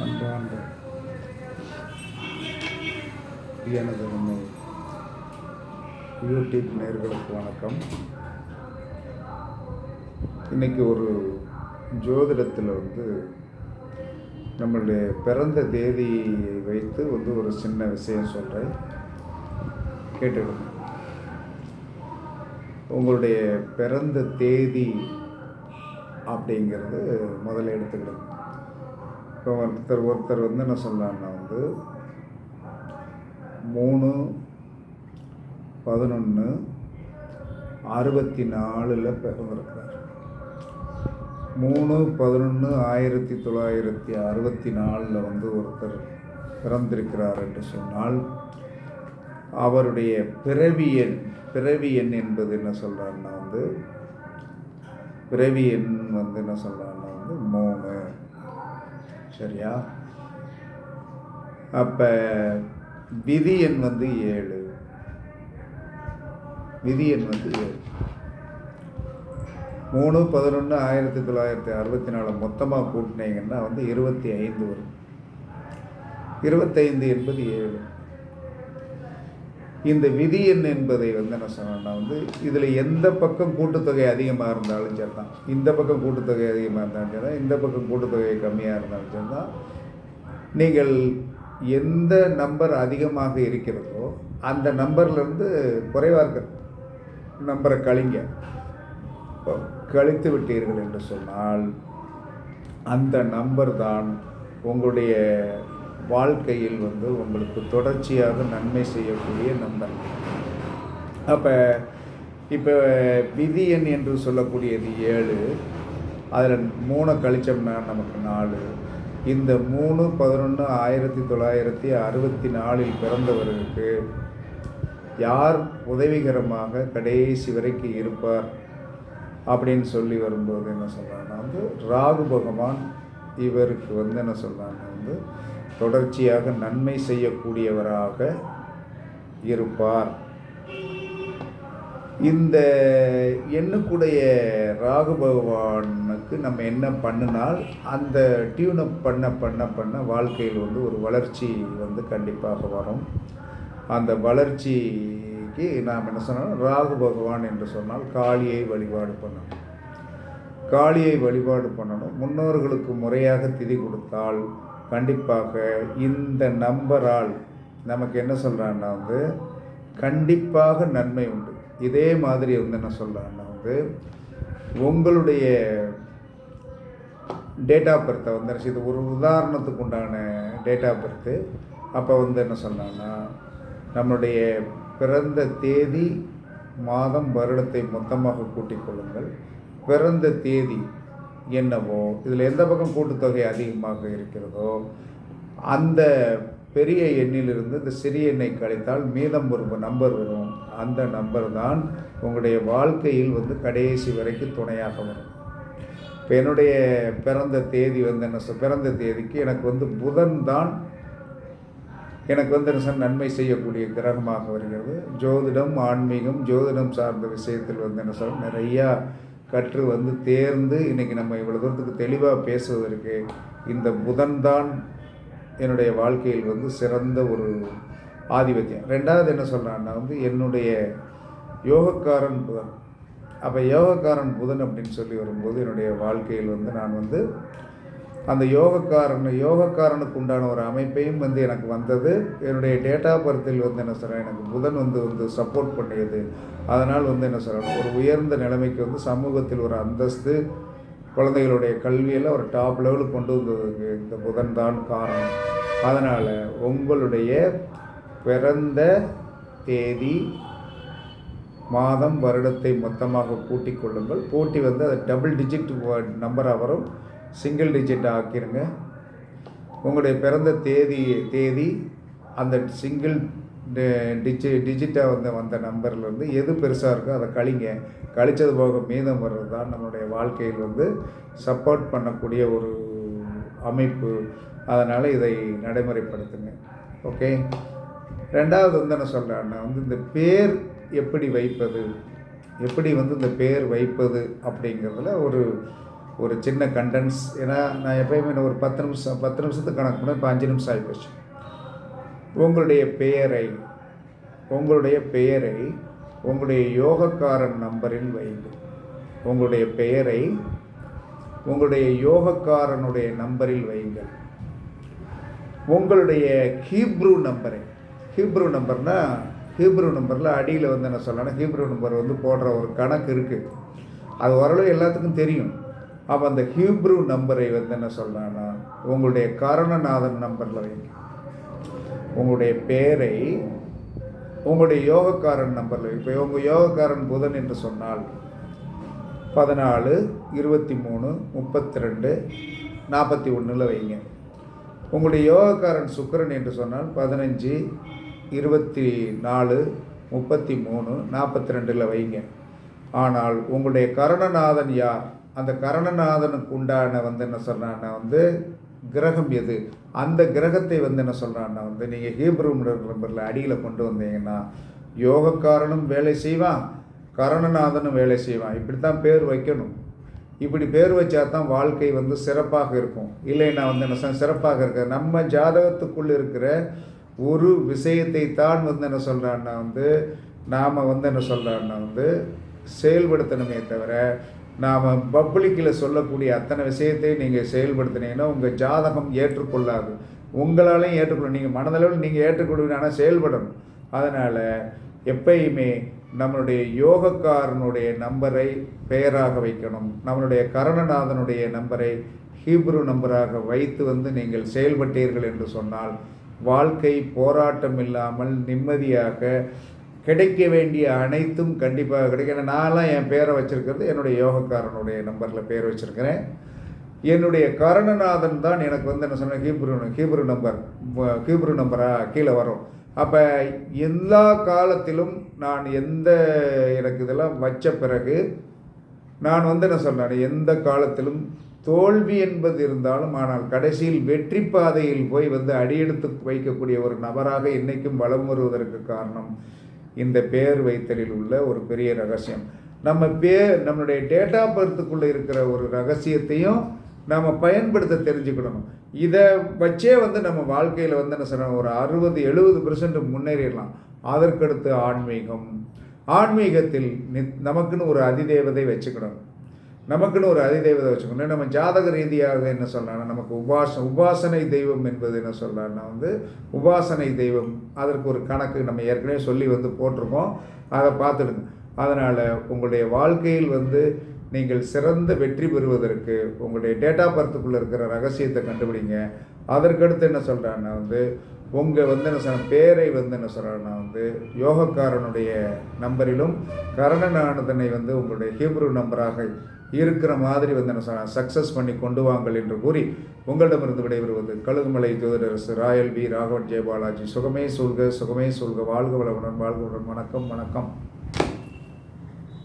அன்பார்ந்த எனது உண்மை யூடியூப் நேர்களுக்கு வணக்கம். இன்னைக்கு ஒரு ஜோதிடத்தில் வந்து நம்மளுடைய பிறந்த தேதியை வைத்து வந்து ஒரு சின்ன விஷயம் சொல்கிறேன் கேட்டுக்கணும் உங்களுடைய பிறந்த தேதி அப்படிங்கிறது முதல்ல எடுத்துக்கிடணும் இப்போ ஒருத்தர் ஒருத்தர் வந்து என்ன சொல்லலாம்னா வந்து மூணு பதினொன்று அறுபத்தி நாலில் பிறந்திருக்கிறார் மூணு பதினொன்று ஆயிரத்தி தொள்ளாயிரத்தி அறுபத்தி நாலில் வந்து ஒருத்தர் பிறந்திருக்கிறார் என்று சொன்னால் அவருடைய பிறவி எண் பிறவி எண் என்பது என்ன சொல்கிறாருன்னா வந்து பிறவி எண் வந்து என்ன சொல்கிறாருன்னா வந்து மூணு சரியா? அப்போ விதி எண் வந்து ஏழு. விதி எண் வந்து ஏழு. மூணு பதினொன்று ஆயிரத்தி தொள்ளாயிரத்தி அறுபத்தி நாலு மொத்தமாக கூட்டினீங்கன்னா வந்து இருபத்தி ஐந்து வரும். இருபத்தைந்து என்பது ஏழு. இந்த விதி எண் என்பதை வந்து என்ன சொன்னோம்னா வந்து இதில் எந்த பக்கம் கூட்டுத்தொகை அதிகமாக இருந்தாலும் சரி தான் இந்த பக்கம் கூட்டுத்தொகை அதிகமாக இருந்தாலும் சரி தான் இந்த பக்கம் கூட்டுத்தொகை கம்மியாக இருந்தாலும் சரி தான் நீங்கள் எந்த நம்பர் அதிகமாக இருக்கிறதோ அந்த நம்பர்லேருந்து குறைவாக இருக்கிற நம்பரை கழிங்க. இப்போ கழித்து விட்டீர்கள் என்று சொன்னால் அந்த நம்பர் தான் உங்களுடைய வாழ்க்கையில் வந்து உங்களுக்கு தொடர்ச்சியாக நன்மை செய்யக்கூடிய நம்பர் அப்போ இப்போ விதி எண் என்று சொல்லக்கூடியது ஏழு அதில் மூணை கழிச்சோம்னா நமக்கு நாலு. இந்த மூணு பதினொன்று ஆயிரத்தி தொள்ளாயிரத்தி அறுபத்தி நாலில் பிறந்தவர்களுக்கு யார் உதவிகரமாக கடைசி வரைக்கும் இருப்பார் அப்படின்னு சொல்லி வரும்போது என்ன சொல்கிறாங்கன்னா வந்து ராகு பகவான் இவருக்கு வந்து என்ன சொல்கிறாங்க வந்து தொடர்ச்சியாக நன்மை செய்யக்கூடியவராக இருப்பார். இந்த எண்ணுக்குடைய ராகு பகவானுக்கு நம்ம என்ன பண்ணினால் அந்த டியூனப் பண்ண பண்ண பண்ண வாழ்க்கையில் வந்து ஒரு வளர்ச்சி வந்து கண்டிப்பாக வரும். அந்த வளர்ச்சிக்கு நாம் என்ன சொன்னால் ராகு பகவான் என்று சொன்னால் காளியை வழிபாடு பண்ணணும். காளியை வழிபாடு பண்ணணும். முன்னோர்களுக்கு முறையாக திதி கொடுத்தால் கண்டிப்பாக இந்த நம்பரால் நமக்கு என்ன சொல்கிறான்னா வந்து கண்டிப்பாக நன்மை உண்டு. இதே மாதிரி வந்து என்ன சொல்கிறான்னா வந்து உங்களுடைய டேட் ஆஃப் பர்த்தை வந்து இது ஒரு உதாரணத்துக்கு உண்டான டேட் ஆஃப் பர்த்து அப்போ வந்து என்ன சொன்னான்னா நம்மளுடைய பிறந்த தேதி மாதம் வருடத்தை மொத்தமாக கூட்டிக் கொள்ளுங்கள். பிறந்த தேதி என்னவோ இதில் எந்த பக்கம் கூட்டுத்தொகை அதிகமாக இருக்கிறதோ அந்த பெரிய எண்ணிலிருந்து இந்த சிறிய எண்ணை கழித்தால் மீதம் ஒரு நம்பர் வரும். அந்த நம்பர் தான் உங்களுடைய வாழ்க்கையில் வந்து கடைசி வரைக்கும் துணையாக வரும். இப்போ என்னுடைய பிறந்த தேதி வந்து என்ன சொல் பிறந்த தேதிக்கு எனக்கு வந்து புதன் தான் எனக்கு வந்து என்ன சொல் நன்மை செய்யக்கூடிய கிரகமாக வருகிறது. ஜோதிடம் ஆன்மீகம் ஜோதிடம் சார்ந்த விஷயத்தில் வந்து என்ன சொல் நிறையா கற்று வந்து தேர்ந்து இன்றைக்கி நம்ம இவ்வளோ தூரத்துக்கு தெளிவாக பேசுவதற்கு இந்த புதன்தான் என்னுடைய வாழ்க்கையில் வந்து சிறந்த ஒரு ஆதிபத்தியம். ரெண்டாவது என்ன சொல்கிறான்னா வந்து என்னுடைய யோகக்காரன் புதன். அப்போ யோகக்காரன் புதன் அப்படின்னு சொல்லி வரும்போது என்னுடைய வாழ்க்கையில் வந்து நான் வந்து அந்த யோகக்காரன் யோகக்காரனுக்கு உண்டான ஒரு அமைப்பையும் வந்து எனக்கு வந்தது. என்னுடைய டேட்டா பர்த்தில் வந்து என்ன சொல்கிறேன் எனக்கு புதன் வந்து வந்து சப்போர்ட் பண்ணியது. அதனால் வந்து என்ன சொல்கிறேன் ஒரு உயர்ந்த நிலைமைக்கு வந்து சமூகத்தில் ஒரு அந்தஸ்து குழந்தைகளுடைய கல்வியில் ஒரு டாப் லெவலுக்கு கொண்டு வந்ததுக்கு இந்த புதன் தான் காரணம். அதனால் உங்களுடைய பிறந்த தேதி மாதம் வருடத்தை மொத்தமாக கூட்டிக் கொள்ளுங்கள். போட்டி வந்து அது டபுள் டிஜிட் நம்பராக வரும். சிங்கிள் டிஜிட் ஆக்கிருங்க. உங்களுடைய பிறந்த தேதி தேதி அந்த சிங்கிள் டிஜி டிஜிட்டாக வந்து வந்த நம்பர்லேருந்து எது பெருசாக இருக்கோ அதை கழிங்க. கழிச்சது போக மீதம் வர்றது தான் நம்மளுடைய வாழ்க்கையில் வந்து சப்போர்ட் பண்ணக்கூடிய ஒரு அமைப்பு. அதனால் இதை நடைமுறைப்படுத்துங்க. ஓகே ரெண்டாவது வந்து என்ன சொல்கிறேன்னா வந்து இந்த பேர் எப்படி வைப்பது? எப்படி வந்து இந்த பேர் வைப்பது அப்படிங்கிறதுல ஒரு ஒரு சின்ன கண்டென்ஸ் ஏன்னா நான் எப்பயுமே ஒரு பத்து நிமிஷம் பத்து நிமிஷத்துக்கு கணக்கு பண்ண இப்போ அஞ்சு நிமிஷம் ஆகிப்போச்சு உங்களுடைய பெயரை உங்களுடைய பெயரை உங்களுடைய யோகக்காரன் நம்பரில் வையுங்கள் உங்களுடைய பெயரை உங்களுடைய யோகக்காரனுடைய நம்பரில் வையுங்கள் உங்களுடைய ஹீப்ரூ நம்பரை ஹீப்ரூ நம்பர்னா ஹீப்ரூ நம்பரில் அடியில் வந்து என்ன சொல்லணும் ஹீப்ரூ நம்பர் வந்து போடுற ஒரு கணக்கு இருக்குது அது ஓரளவு எல்லாத்துக்கும் தெரியும். அப்போ அந்த ஹீப்ரூ நம்பரை வந்து என்ன சொல்கிறான்னா உங்களுடைய கருணநாதன் நம்பரில் வைங்க. உங்களுடைய பேரை உங்களுடைய யோகக்காரன் நம்பரில் இப்போ உங்கள் யோகக்காரன் புதன் என்று சொன்னால் பதினாலு இருபத்தி மூணு முப்பத்தி ரெண்டு நாற்பத்தி ஒன்றில் வைங்க. உங்களுடைய யோகக்காரன் சுக்கரன் என்று சொன்னால் பதினஞ்சு இருபத்தி நாலு முப்பத்தி மூணு நாற்பத்தி ரெண்டில் வைங்க. ஆனால் உங்களுடைய கருணநாதன் யார்? அந்த கரணநாதனுக்கு உண்டான வந்து என்ன சொல்கிறான்னா வந்து கிரகம் எது? அந்த கிரகத்தை வந்து என்ன சொல்கிறான்னா வந்து நீங்கள் ஹீப்ரூ நம்பரில் அடியில் கொண்டு வந்தீங்கன்னா யோகக்காரனும் வேலை செய்வான் கரணநாதனும் வேலை செய்வான். இப்படி தான் பேர் வைக்கணும். இப்படி பேர் வச்சா தான் வாழ்க்கை வந்து சிறப்பாக இருக்கும். இல்லைன்னா வந்து என்ன சிறப்பாக இருக்க நம்ம ஜாதகத்துக்குள்ளே இருக்கிற ஒரு விஷயத்தை தான் வந்து என்ன சொல்கிறான்னா வந்து நாம் வந்து என்ன சொல்கிறான்னா வந்து செயல்படுத்தணுமே தவிர நாம் பப்ளிக்கில் சொல்லக்கூடிய அத்தனை விஷயத்தையும் நீங்கள் செயல்படுத்தினீங்கன்னா உங்கள் ஜாதகம் ஏற்றுக்கொள்ளாது. உங்களாலையும் ஏற்றுக்கொள்ள நீங்கள் மனதளவில் நீங்கள் ஏற்றுக்கொள்வீங்க ஆனால் செயல்படணும். அதனால் எப்பயுமே நம்மளுடைய யோகக்காரனுடைய நம்பரை பெயராக வைக்கணும். நம்மளுடைய கரணநாதனுடைய நம்பரை ஹீப்ரு நம்பராக வைத்து வந்து நீங்கள் செயல்பட்டீர்கள் என்று சொன்னால் வாழ்க்கை போராட்டம் இல்லாமல் நிம்மதியாக கிடைக்க வேண்டிய அனைத்தும் கண்டிப்பாக கிடைக்கும். ஏன்னா நான்லாம் என் பேரை வச்சுருக்கிறது என்னுடைய யோகக்காரனுடைய நம்பரில் பேர் வச்சுருக்கிறேன். என்னுடைய கருணநாதன் தான் எனக்கு வந்து என்ன சொன்னேன் ஹீப்ரு ஹீப்ரு நம்பர். ஹீப்ரு நம்பராக கீழே வரும். அப்போ எல்லா காலத்திலும் நான் எந்த எனக்கு இதெல்லாம் வச்ச பிறகு நான் வந்து என்ன சொன்னேன்? எந்த காலத்திலும் தோல்வி என்பது இருந்தாலும் ஆனால் கடைசியில் வெற்றி பாதையில் போய் வந்து அடியெடுத்து வைக்கக்கூடிய ஒரு நபராக என்றைக்கும் வளம் வருவதற்கு காரணம் இந்த பேர் வைத்தலில் உள்ள ஒரு பெரிய ரகசியம். நம்ம பேர் நம்மளுடைய டேட் ஆஃப் பர்த்துக்குள்ளே இருக்கிற ஒரு ரகசியத்தையும் நாம் பயன்படுத்த தெரிஞ்சுக்கிடணும் இதை வச்சே வந்து நம்ம வாழ்க்கையில் வந்து என்ன சொல்கிறோம் ஒரு அறுபது எழுபது பெர்சன்ட் முன்னேறிடலாம். அதற்கடுத்து ஆன்மீகம். ஆன்மீகத்தில் நமக்குன்னு ஒரு அதிதேவதை வச்சுக்கணும். நமக்குன்னு ஒரு அதிதெய்வத்தை வச்சுக்கணும் நம்ம ஜாதக ரீதியாக என்ன சொல்லலாம்னா நமக்கு உபாச உபாசனை தெய்வம் என்பது என்ன சொல்லலாம்னா வந்து உபாசனை தெய்வம். அதற்கு ஒரு கணக்கு நம்ம ஏற்கனவே சொல்லி வந்து போட்டிருக்கோம். அதை பார்த்துடுங்க. அதனால் உங்களுடைய வாழ்க்கையில் வந்து நீங்கள் சிறந்த வெற்றி பெறுவதற்கு உங்களுடைய டேட்டா பர்த்துக்குள்ளே இருக்கிற ரகசியத்தை கண்டுபிடிங்க. அதற்கடுத்து என்ன சொல்கிறாங்கன்னா வந்து உங்கள் வந்து என்ன சொல்ற பேரை வந்து என்ன சொல்கிறான்னா வந்து யோகக்காரனுடைய நம்பரிலும் கரணநானதனை வந்து உங்களுடைய ஹீப்ரு நம்பராக இருக்கிற மாதிரி வந்து என்ன சக்ஸஸ் பண்ணி கொண்டு வாங்கள் என்று கூறி உங்களிடமிருந்து விடைபெறுவது கழுகுமலை ஜோதிடரசு ராயல் பி ராகவன் ஜெயபாலாஜி. சுகமே சொல்க சுகமே சொல்க வாழ்க வளமுடன் வாழ்க வளம் வணக்கம் வணக்கம்.